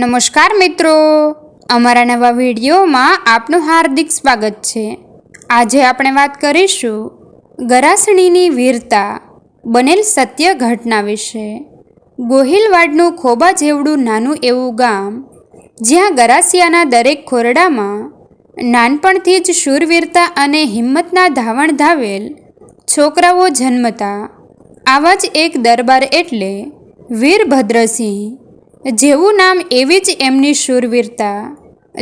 નમસ્કાર મિત્રો. અમારા નવા વિડીયોમાં આપનું હાર્દિક સ્વાગત છે. આજે આપણે વાત કરીશું ગરાસણીની વીરતા, બનેલ સત્ય ઘટના વિશે. ગોહિલવાડનું ખોબા જેવડું નાનું એવું ગામ, જ્યાં ગરાસિયાના દરેક ખોરડામાં નાનપણથી જ શૂરવીરતા અને હિંમતના ધાવણ ધાવેલ છોકરાઓ જન્મતા. આવા જ એક દરબાર એટલે વીરભદ્રસિંહ જેવું નામ એવી જ એમની શૂરવીરતા.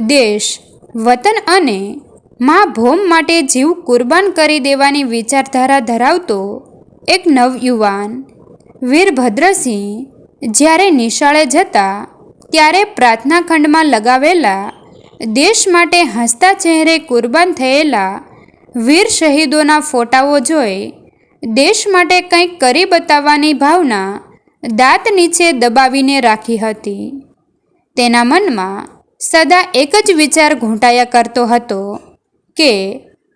દેશ, વતન અને મા ભોમ માટે જીવ કુરબાન કરી દેવાની વિચારધારા ધરાવતો એક નવયુવાન, વીરભદ્રસિંહ, જ્યારે નિશાળે જતા ત્યારે પ્રાર્થના ખંડમાં લગાવેલા દેશ માટે હસતા ચહેરે કુરબાન થયેલા વીર શહીદોના ફોટાઓ જોઈ દેશ માટે કંઈક કરી બતાવવાની ભાવના દાંત નીચે દબાવીને રાખી હતી. તેના મનમાં સદા એક જ વિચાર ઘૂંટાયા કરતો હતો કે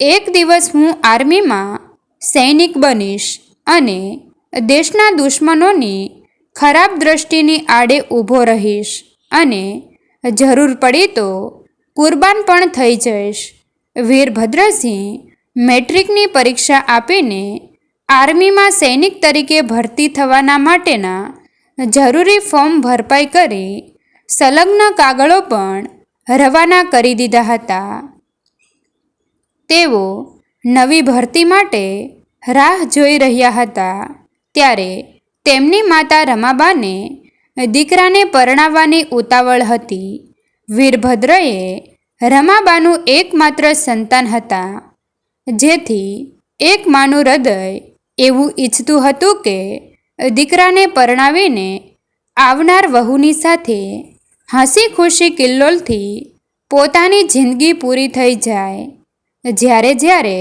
એક દિવસ હું આર્મીમાં સૈનિક બનીશ અને દેશના દુશ્મનોની ખરાબ દ્રષ્ટિની આડે ઊભો રહીશ અને જરૂર પડી તો કુરબાન પણ થઈ જઈશ. વીરભદ્રસિંહ મેટ્રિકની પરીક્ષા આપીને આર્મીમાં સૈનિક તરીકે ભરતી થવાના માટેના જરૂરી ફોર્મ ભરપાઈ કરી સંલગ્ન કાગળો પણ રવાના કરી દીધા હતા. તેઓ નવી ભરતી માટે રાહ જોઈ રહ્યા હતા. ત્યારે તેમની માતા રમાબાને દીકરાને પરણાવવાની ઉતાવળ હતી. વીરભદ્રએ રમાબાનું એકમાત્ર સંતાન હતા, જેથી એક માનું હૃદય એવું ઈચ્છતું હતું કે દીકરાને પરણાવીને આવનાર વહુની સાથે હસી ખુશી કિલ્લોલથી પોતાની જિંદગી પૂરી થઈ જાય. જ્યારે જ્યારે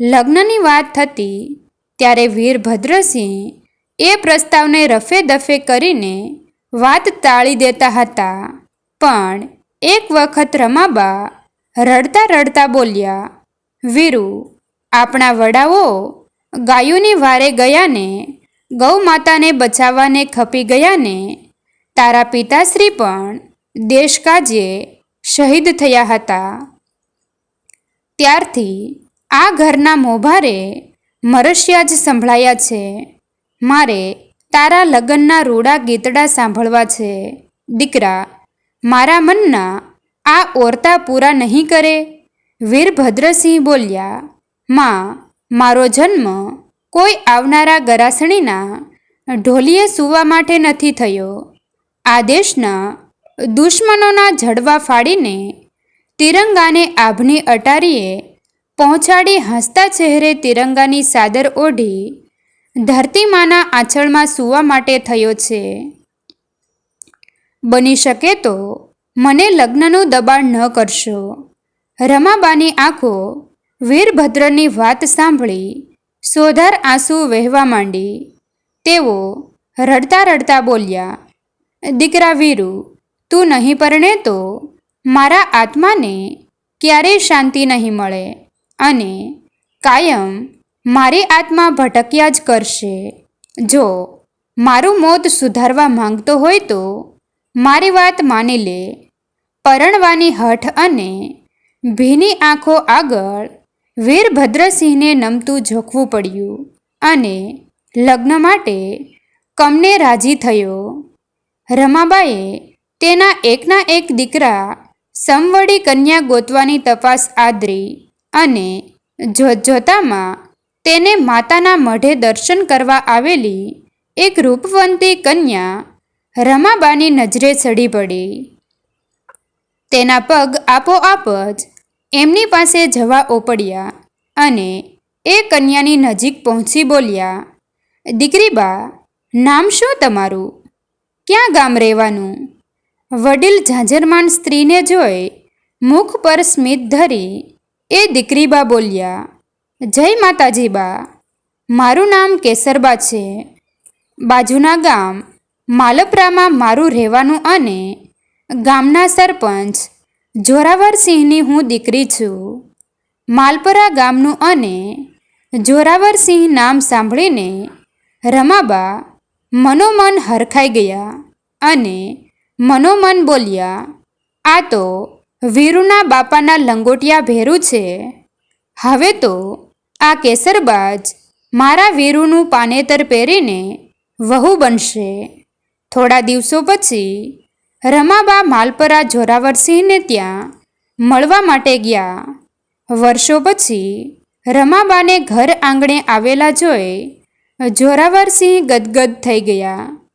લગ્નની વાત થતી, ત્યારે વીરભદ્રસિંહ એ પ્રસ્તાવને રફે દફે કરીને વાત ટાળી દેતા હતા. પણ એક વખત રમાબા રડતા રડતા બોલ્યા, વીરુ, આપણા વડાઓ ગાયોની વારે ગયાને ગૌ માતાને બચાવવાને ખપી ગયાને, તારા પિતાશ્રી પણ દેશ કાજે શહીદ થયા હતા. ત્યારથી આ ઘરના મોભારે મરશિયા જ સંભળાયા છે. મારે તારા લગ્નના રૂડા ગીતડા સાંભળવા છે. દીકરા, મારા મનના આ ઓરતા પૂરા નહીં કરે? વીરભદ્રસિંહ બોલ્યા, માં મારો જન્મ કોઈ આવનારા ગરાસણીના ઢોલીએ સૂવા માટે નથી થયો. આ દેશના દુશ્મનોના જડવા ફાડીને તિરંગાને આભની અટારીએ પહોંચાડી હસતા ચહેરે તિરંગાની સાદર ઓઢી ધરતીમાના આંચળમાં સૂવા માટે થયો છે. બની શકે તો મને લગ્નનું દબાણ ન કરશો. રમાબાની આંખો વીરભદ્રની વાત સાંભળી સોધાર આંસુ વહેવા માંડી. તેઓ રડતા રડતા બોલ્યા, દીકરા વીરુ, તું નહીં પરણે તો મારા આત્માને ક્યારેય શાંતિ નહીં મળે અને કાયમ મારી આત્મા ભટક્યા જ કરશે. જો મારું મોત સુધારવા માંગતો હોય તો મારી વાત માની લે. પરણવાની હઠ અને ભીની આંખો આગળ વીરભદ્રસિંહને નમતું ઝોકવું પડ્યું અને લગ્ન માટે કમને રાજી થયો? રમાબાએ તેના એકના એક દીકરા સમવડી કન્યા ગોતવાની તપાસ આદરી અને જોતજોતામાં તેને માતાના મઢે દર્શન કરવા આવેલી એક રૂપવંતી કન્યા રમાબાની નજરે ચડી પડી. તેના પગ આપોઆપ જ એમની પાસે જવા ઓપડ્યા અને એ કન્યાની નજીક પહોંચી બોલ્યા, દીકરી બા, નામ શું તમારું? ક્યાં ગામ રહેવાનું? વડીલ ઝાંઝરમાન સ્ત્રીને જોઈ મુખ પર સ્મિત ધરી એ દીકરીબા બોલ્યા, જય માતાજી બા, મારું નામ કેસરબા છે. બાજુના ગામ માલપરામાં મારું રહેવાનું અને ગામના સરપંચ જોરાવરસિંહની હું દીકરી છું. માલપરા ગામનું અને જોરાવરસિંહ નામ સાંભળીને રમાબા મનોમન હરખાઈ ગયા અને મનોમન બોલ્યા, આ તો વીરુના બાપાના લંગોટિયા ભેરું છે. હવે તો આ કેસરબાજ મારા વીરુનું પાનેતર પહેરીને વહુ બનશે. થોડા દિવસો પછી રમાબા માલપરા જોરાવરસિંહને ત્યાં મળવા માટે ગયા. વર્ષો પછી રમાબાને ઘર આંગણે આવેલા જોઈ જોરાવરસિંહ ગદગદ થઈ ગયા.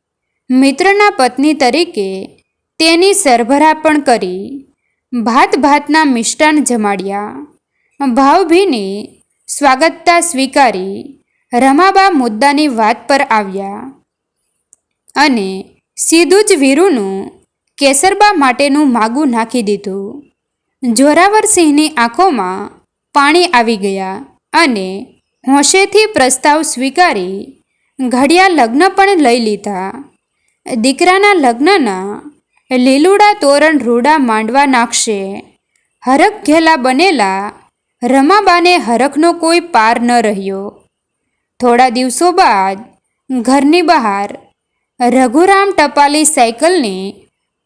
મિત્રના પત્ની તરીકે તેની સરભરા પણ કરી. ભાત ભાતના મિષ્ટાન જમાડ્યા. ભાવભીની સ્વાગતતા સ્વીકારી રમાબા મુદ્દાની વાત પર આવ્યા. અને સીધું જ વીરુનું કેસરબા માટેનું માગું નાખી દીધું. જોરાવરસિંહની આંખોમાં પાણી આવી ગયા અને હોંશેથી પ્રસ્તાવ સ્વીકારી ઘડિયા લગ્ન પણ લઈ લીધા. દીકરાના લગ્નના લીલુડા તોરણ રૂડા માંડવા નાખશે. હરખ ઘેલા બનેલા રમાબાને હરખનો કોઈ પાર ન રહ્યો. થોડા દિવસો બાદ ઘરની બહાર રઘુરામ ટપાલી સાયકલની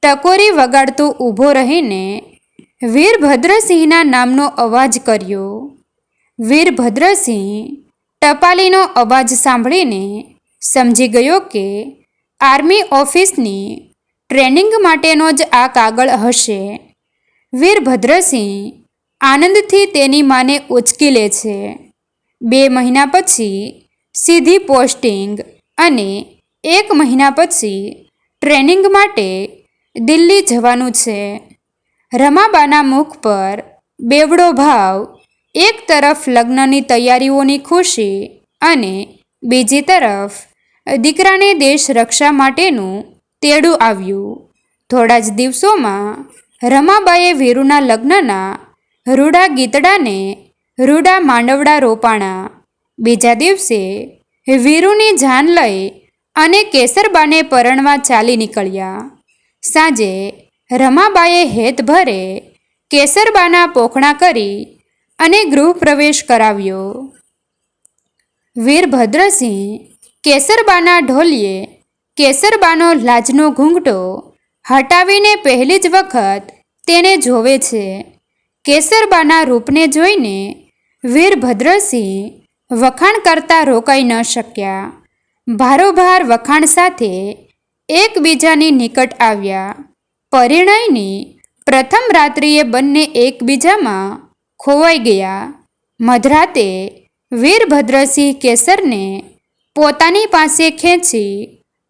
ટકોરી વગાડતો ઊભો રહીને વીરભદ્રસિંહના નામનો અવાજ કર્યો. વીરભદ્રસિંહ ટપાલીનો અવાજ સાંભળીને સમજી ગયો કે આર્મી ઓફિસની ટ્રેનિંગ માટેનો જ આ કાગળ હશે. વીરભદ્રસિંહ આનંદથી તેની માને ઉચકી લે છે. બે મહિના પછી સીધી પોસ્ટિંગ અને એક મહિના પછી ટ્રેનિંગ માટે દિલ્હી જવાનું છે. રમાબાના મુખ પર બેવડો ભાવ, એક તરફ લગ્નની તૈયારીઓની ખુશી અને બીજી તરફ દીકરાને દેશ રક્ષા માટેનું તેડું આવ્યું. થોડા જ દિવસોમાં રમાબાએ વીરુના લગ્નના રૂડા ગીતડાને રૂડા માંડવડા રોપાણા. બીજા દિવસે વીરુની જાન લઈ અને કેસરબાને પરણવા ચાલી નીકળ્યા. સાંજે રમાબાએ હેત ભરે કેસરબાના પોખણા કરી અને ગૃહ પ્રવેશ કરાવ્યો. વીરભદ્રસિંહ કેસરબાના ઢોલીએ કેસરબાનો લાજનો ઘૂંઘટો હટાવીને પહેલી જ વખત તેને જોવે છે. કેસરબાના રૂપને જોઈને વીરભદ્રસિંહ વખાણ કરતા રોકાઈ ન શક્યા. ભારોભાર વખાણ સાથે એકબીજાની નિકટ આવ્યા. પરિણયની પ્રથમ રાત્રિએ બંને એકબીજામાં ખોવાઈ ગયા. મધરાતે વીરભદ્રસિંહ કેસરને પોતાની પાસે ખેંચી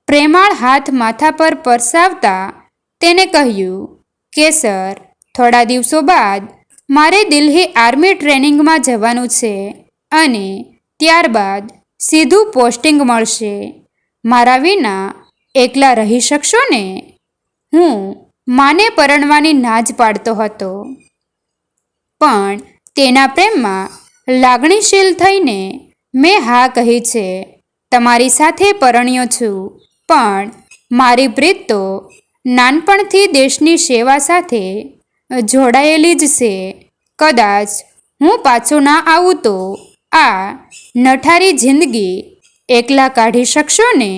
પ્રેમાળ હાથ માથા પર પરસાવતા તેને કહ્યું, કેસર, થોડા દિવસો બાદ મારે દિલ્હી આર્મી ટ્રેનિંગમાં જવાનું છે અને ત્યારબાદ સીધું પોસ્ટિંગ મળશે. મારા વિના એકલા રહી શકશો ને? હું માને પરણવાની ના જ પાડતો હતો. પણ તેના પ્રેમમાં લાગણીશીલ થઈને મેં હા કહી છે, તમારી સાથે પરણ્યો છું, પણ મારી પ્રીત તો નાનપણથી દેશની સેવા સાથે જોડાયેલી જ છે. કદાચ હું પાછો ના આવું તો આ નઠારી જિંદગી એકલા કાઢી શકશો ને?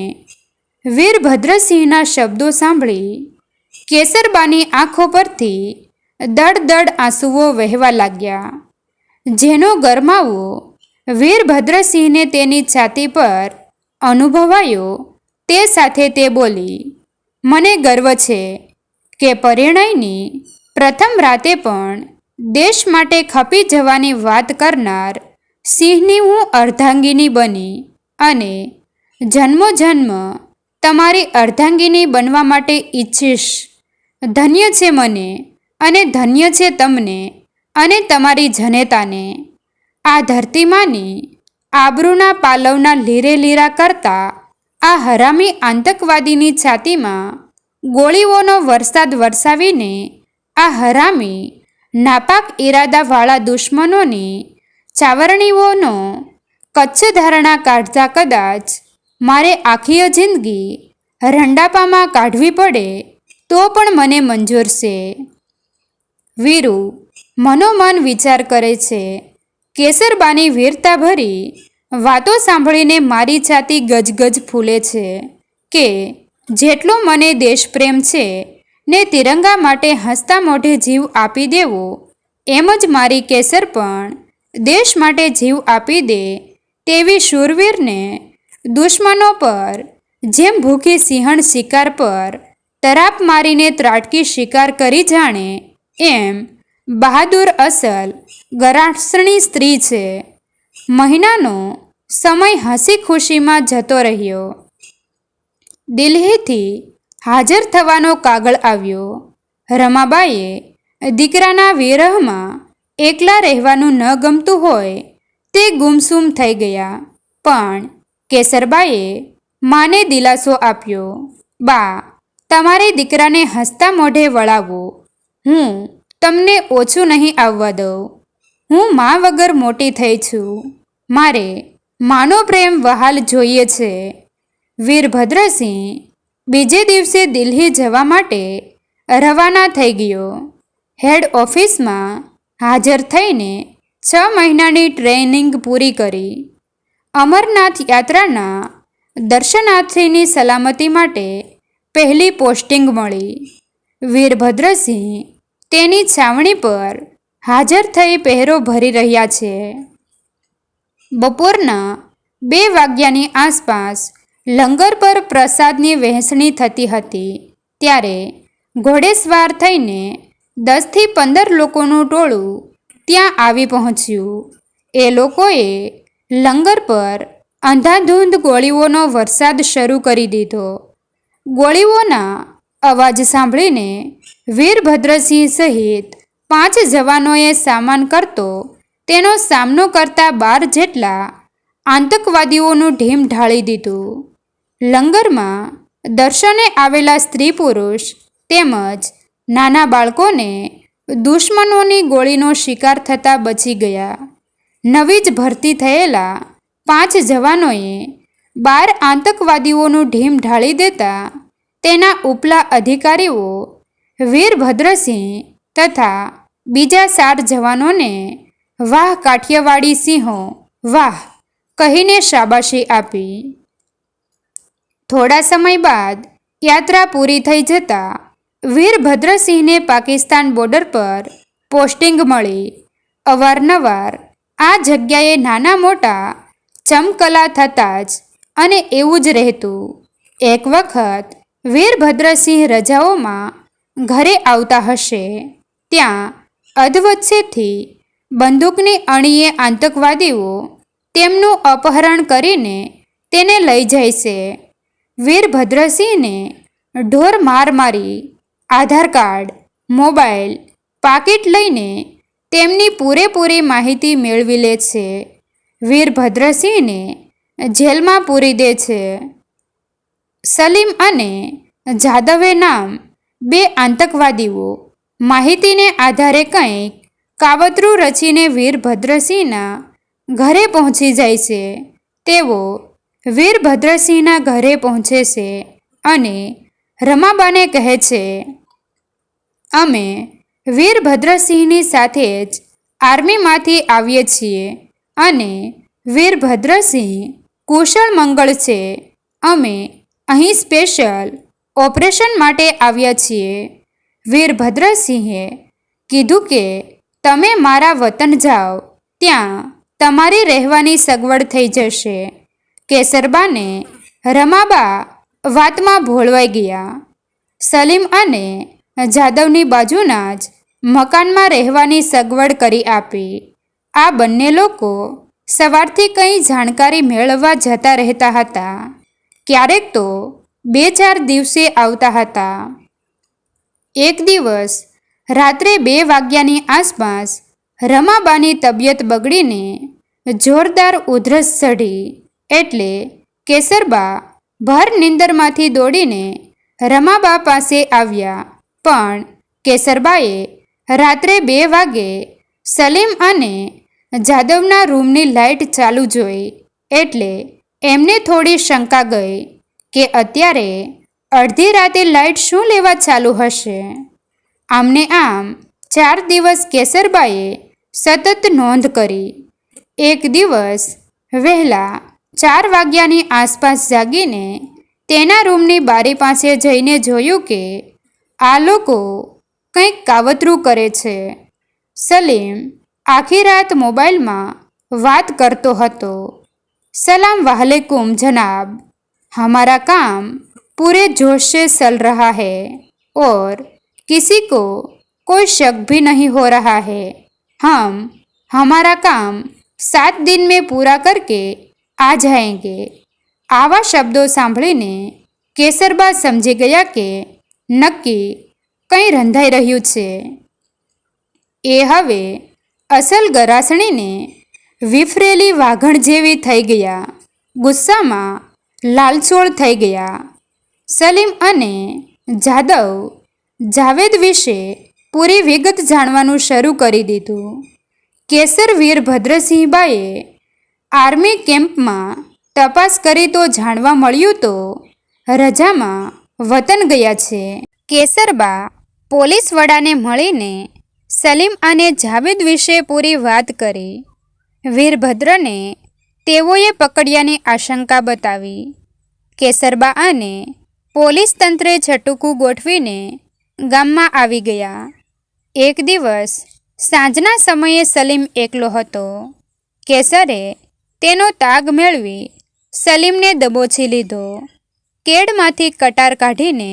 વીરભદ્રસિંહના શબ્દો સાંભળી કેસરબાની આંખો પરથી દડ દડ આંસુઓ વહેવા લાગ્યા. જેનો ગરમાવો વીરભદ્રસિંહને તેની છાતી પર અનુભવાયો તે સાથે તે બોલી, મને ગર્વ છે કે પરિણયની પ્રથમ રાતે પણ દેશ માટે ખપી જવાની વાત કરનાર સિંહની હું અર્ધાંગીની બની અને જન્મો જન્મ તમારી અર્ધાંગીની બનવા માટે ઈચ્છીશ. ધન્ય છે મને અને ધન્ય છે તમને અને તમારી જનેતાને. આ ધરતીમાંની આબરૂના પાલવના લીરે લીરા કરતા આ હરામી આતંકવાદીની છાતીમાં ગોળીઓનો વરસાદ વરસાવીને આ હરામી, નાપાક ઈરાદાવાળા દુશ્મનોની ચાવરણીઓનો કચ્છ ધારણા કાઢતા કદાચ મારે આખી જિંદગી રંડાપામાં કાઢવી પડે તો પણ મને મંજૂર છે. વીરુ મનોમન વિચાર કરે છે. કેસરબાની વીરતા ભરી વાતો સાંભળીને મારી છાતી ગજગજ ફૂલે છે કે જેટલો મને દેશપ્રેમ છે ને તિરંગા માટે હસતા મોઢે જીવ આપી દેવો, એમ જ મારી કેસર પણ દેશ માટે જીવ આપી દે તેવી શૂરવીરને દુશ્મનો પર. જેમ ભૂખી સિંહણ શિકાર પર, તરાપ મારીને ત્રાટકી શિકાર કરી જાણે, એમ બહાદુર અસલ ગરાસણી સ્ત્રી છે. મહિનાનો સમય હસી ખુશીમાં જતો રહ્યો. દિલ્હીથી હાજર થવાનો કાગળ આવ્યો. રમાબાઈએ દીકરાના વિરહમાં એકલા રહેવાનું ન ગમતું હોય તે ગુમસુમ થઈ ગયા. પણ કેસરબાએ માને દિલાસો આપ્યો, બા, તમારે દીકરાને હસતા મોઢે વળાવો. હું તમને ઓછું નહીં આવવા દઉં. હું મા વગર મોટી થઈ છું. મારે માનો પ્રેમ વહાલ જોઈએ છે. વીરભદ્રસિંહ બીજે દિવસે દિલ્હી જવા માટે રવાના થઈ ગયો. હેડ ઓફિસમાં હાજર થઈને છ મહિનાની ટ્રેનિંગ પૂરી કરી. અમરનાથ યાત્રાના દર્શનાર્થીની સલામતી માટે પહેલી પોસ્ટિંગ મળી. વીરભદ્રસિંહ તેની છાવણી પર હાજર થઈ પહેરો ભરી રહ્યા છે. બપોરના બે વાગ્યાની આસપાસ લંગર પર પ્રસાદની વહેંચણી થતી હતી. ત્યારે ઘોડેસવાર થઈને દસથી પંદર લોકોનું ટોળું ત્યાં આવી પહોંચ્યું. એ લોકોએ લંગર પર અંધાધૂંધ ગોળીઓનો વરસાદ શરૂ કરી દીધો. ગોળીઓના અવાજ સાંભળીને વીરભદ્રસિંહ સહિત પાંચ જવાનોએ સામાન કરતો તેનો સામનો કરતા બાર જેટલા આતંકવાદીઓનું ઢીમ ઢાળી દીધું. લંગરમાં દર્શને આવેલા સ્ત્રી પુરુષ તેમજ નાના બાળકોને દુશ્મનોની ગોળીનો શિકાર થતાં બચી ગયા. નવી જ ભરતી થયેલા પાંચ જવાનોએ બાર આતંકવાદીઓનું ઢીમ ઢાળી દેતા તેના ઉપલા અધિકારીઓ વીરભદ્રસિંહ તથા બીજા સાત જવાનોને વાહ કાઠિયાવાડી સિંહો, વાહ કહીને શાબાશી આપી. થોડા સમય બાદ યાત્રા પૂરી થઈ જતા વીરભદ્રસિંહને પાકિસ્તાન બોર્ડર પર પોસ્ટિંગ મળી. અવારનવાર આ જગ્યાએ નાના મોટા ચમકલા થતાં જ અને એવું જ રહેતું. એક વખત વીરભદ્રસિંહ રજાઓમાં ઘરે આવતા હશે, ત્યાં અધવચ્ચેથી બંદૂકની અણીએ આતંકવાદીઓ તેમનું અપહરણ કરીને તેને લઈ જાય છે વીરભદ્રસિંહને ઢોર માર મારી, આધાર કાર્ડ, મોબાઈલ, પાકીટ લઈને તેમની પૂરેપૂરી માહિતી મેળવી લે છે. વીરભદ્રસિંહને જેલમાં પૂરી દે છે. સલીમ અને જાદવે નામ બે આતંકવાદીઓ માહિતીને આધારે કંઈક કાવતરું રચીને વીરભદ્રસિંહના ઘરે પહોંચી જાય છે. તેઓ વીરભદ્રસિંહના ઘરે પહોંચે છે અને રમાબાને કહે છે, અમે વીરભદ્રસિંહની સાથે જ આર્મીમાંથી આવીએ છીએ અને વીરભદ્રસિંહ કુશળ મંગળ છે. અમે અહીં સ્પેશિયલ ઓપરેશન માટે આવ્યા છીએ. વીરભદ્રસિંહે કીધું કે તમે મારા વતન જાઓ. ત્યાં તમારી રહેવાની સગવડ થઈ જશે. કેસરબાને રમાબા વાતમાં ભોળવાઈ ગયા. સલીમ અને જાદવની બાજુના જ મકાનમાં રહેવાની સગવડ કરી આપી. આ બંને લોકો સવારથી કંઈ જાણકારી મેળવવા જતા રહેતા હતા. ક્યારેક તો બે ચાર દિવસે આવતા હતા. એક દિવસ રાત્રે બે વાગ્યાની આસપાસ રમાબાની તબિયત બગડીને જોરદાર ઉધરસ ચઢી એટલે કેસરબા ભર નિંદરમાંથી દોડીને રમાબા પાસે આવ્યા. પણ કેસરબાએ રાત્રે બે વાગે સલીમ અને જાદવના રૂમની લાઇટ ચાલુ જોઈ એટલે એમને થોડી શંકા ગઈ કે અત્યારે અડધી રાતે લાઇટ શું લેવા ચાલુ હશે. આમને આમ ચાર દિવસ કેસરબાએ સતત નોંધ કરી. એક દિવસ વહેલા ચાર વાગ્યાની આસપાસ જાગીને તેના રૂમની બારી પાસે જઈને જોયું કે આ લોકો કંઈક કાવતરું કરે છે. સલીમ આખી રાત મોબાઈલમાં વાત કરતો હતો. સલામ વાહલેકુમ જનાબ. હમારા કામ પૂરે જોશે ચલ चल रहा ઓર કિસી કો કોઈ શક शक નહીં હો રહા रहा હમ હમારા કામ સાત દિન મેં પૂરા કરકે આ જાયગે. આવા શબ્દો સાંભળીને કેસરબા સમજી ગયા કે નક્કી કંઈ રંધાઈ રહ્યું છે? એ હવે અસલ ગરાસણીને વિફરેલી વાઘણ જેવી થઈ ગયા. ગુસ્સામાં લાલચોળ થઈ ગયા. સલીમ અને જાદવ જાવેદ વિશે પૂરી વિગત જાણવાનું શરૂ કરી દીધું. કેસર વીર ભદ્રસિંહબાએ આર્મી કેમ્પમાં તપાસ કરી તો જાણવા મળ્યું તો રજામાં વતન ગયા છે. કેસરબા પોલીસ વડાને મળીને સલીમ અને જાવેદ વિશે પૂરી વાત કરી. વીરભદ્રને તેઓએ પકડ્યાની આશંકા બતાવી. કેસરબા અને પોલીસ તંત્રે છટુકું ગોઠવીને ગામમાં આવી ગયા. એક દિવસ સાંજના સમયે સલીમ એકલો હતો. કેસરે તેનો તાગ મેળવી સલીમને દબોચી લીધો. કેડમાંથી કટાર કાઢીને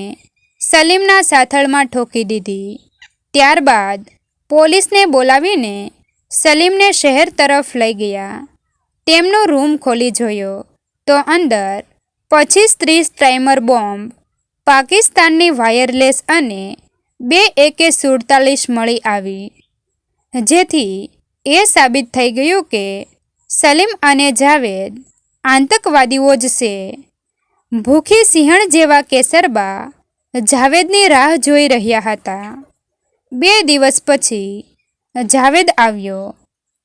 સલીમના સાથળમાં ઠોકી દીધી. ત્યારબાદ પોલીસને બોલાવીને સલીમને શહેર તરફ લઈ ગયા. તેમનો રૂમ ખોલી જોયો. તો અંદર પચીસ ત્રીસ ટાઈમર બોમ્બ, પાકિસ્તાનની વાયરલેસ અને બે એકે સુડતાલીસ મળી આવી. જેથી એ સાબિત થઈ ગયું કે સલીમ અને જાવેદ આતંકવાદીઓ જ છે. ભૂખી સિંહણ જેવા કેસરબા જાવેદની રાહ જોઈ રહ્યા હતા. બે દિવસ પછી જાવેદ આવ્યો.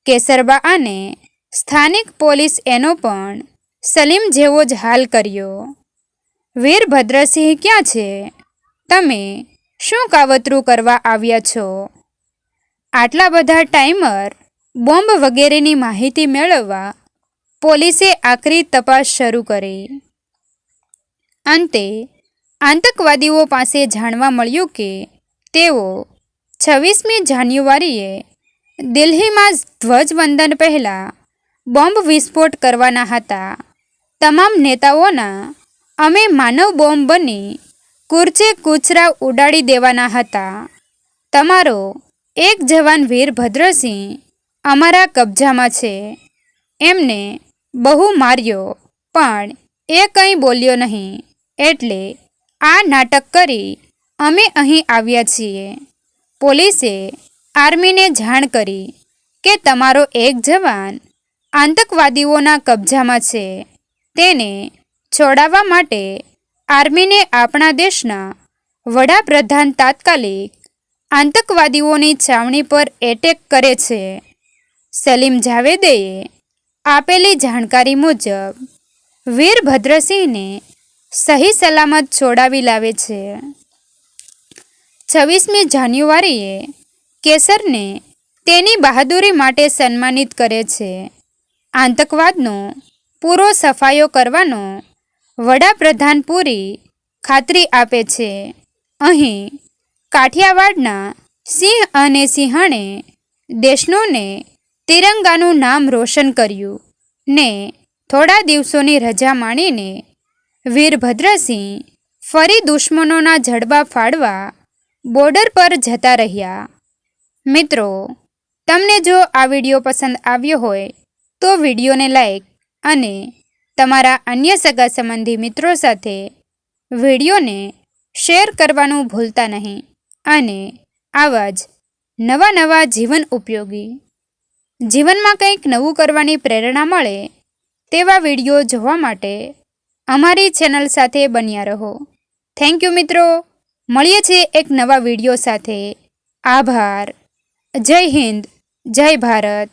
કેસરબા અને સ્થાનિક પોલીસ એનો પણ સલીમ જેવો જ હાલ કર્યો. વીરભદ્રસિંહ ક્યાં છે? તમે શું કાવતરું કરવા આવ્યા છો? આટલા બધા ટાઈમર બોમ્બ વગેરેની માહિતી મેળવવા પોલીસે આકરી તપાસ શરૂ કરી. અંતે આતંકવાદીઓ પાસે જાણવા મળ્યું કે તેઓ છવ્વીસમી જાન્યુઆરીએ દિલ્હીમાં ધ્વજવંદન પહેલાં બોમ્બ વિસ્ફોટ કરવાના હતા. તમામ નેતાઓના અમે માનવ બોમ્બ બની કુરચે કૂચરા ઉડાડી દેવાના હતા. તમારો એક જવાન વીરભદ્રસિંહ અમારા કબજામાં છે. એમને બહુ માર્યો, પણ એ કંઈ બોલ્યો નહીં. એટલે આ નાટક કરી અમે અહીં આવ્યા છીએ. પોલીસે આર્મીને જાણ કરી કે તમારો એક જવાન આતંકવાદીઓના કબજામાં છે. તેને છોડાવવા માટે આર્મીને આપણા દેશના વડાપ્રધાન તાત્કાલિક આતંકવાદીઓની છાવણી પર એટેક કરે છે. સલીમ જાવેદેએ આપેલી જાણકારી મુજબ, વીરભદ્રસિંહને સહી સલામત છોડાવી લાવે છે. છવ્વીસમી જાન્યુઆરીએ કેસરને તેની બહાદુરી માટે સન્માનિત કરે છે. આતંકવાદનો પૂરો સફાયો કરવાનો વડાપ્રધાન પૂરી ખાતરી આપે છે. અહીં કાઠિયાવાડના સિંહ અને સિંહણે દેશનોને તિરંગાનું નામ રોશન કર્યું ને થોડા દિવસોની રજા માણીને વીરભદ્રસિંહ ફરી દુશ્મનોના જડબા ફાડવા બોર્ડર પર જતા રહ્યા. મિત્રો, તમને જો આ વીડિયો પસંદ આવ્યો હોય તો વિડીયોને લાઈક અને તમારા અન્ય સગા સંબંધી મિત્રો સાથે વિડીયોને શેર કરવાનું ભૂલતા નહીં અને આવા જ નવા નવા જીવન ઉપયોગી, જીવનમાં કંઈક નવું કરવાની પ્રેરણા મળે તેવા વીડિયો જોવા માટે અમારી ચેનલ સાથે બન્યા રહો. થેન્ક યુ મિત્રો. મળીએ છીએ એક નવા વીડિયો સાથે. આભાર. જય હિન્દ. જય ભારત.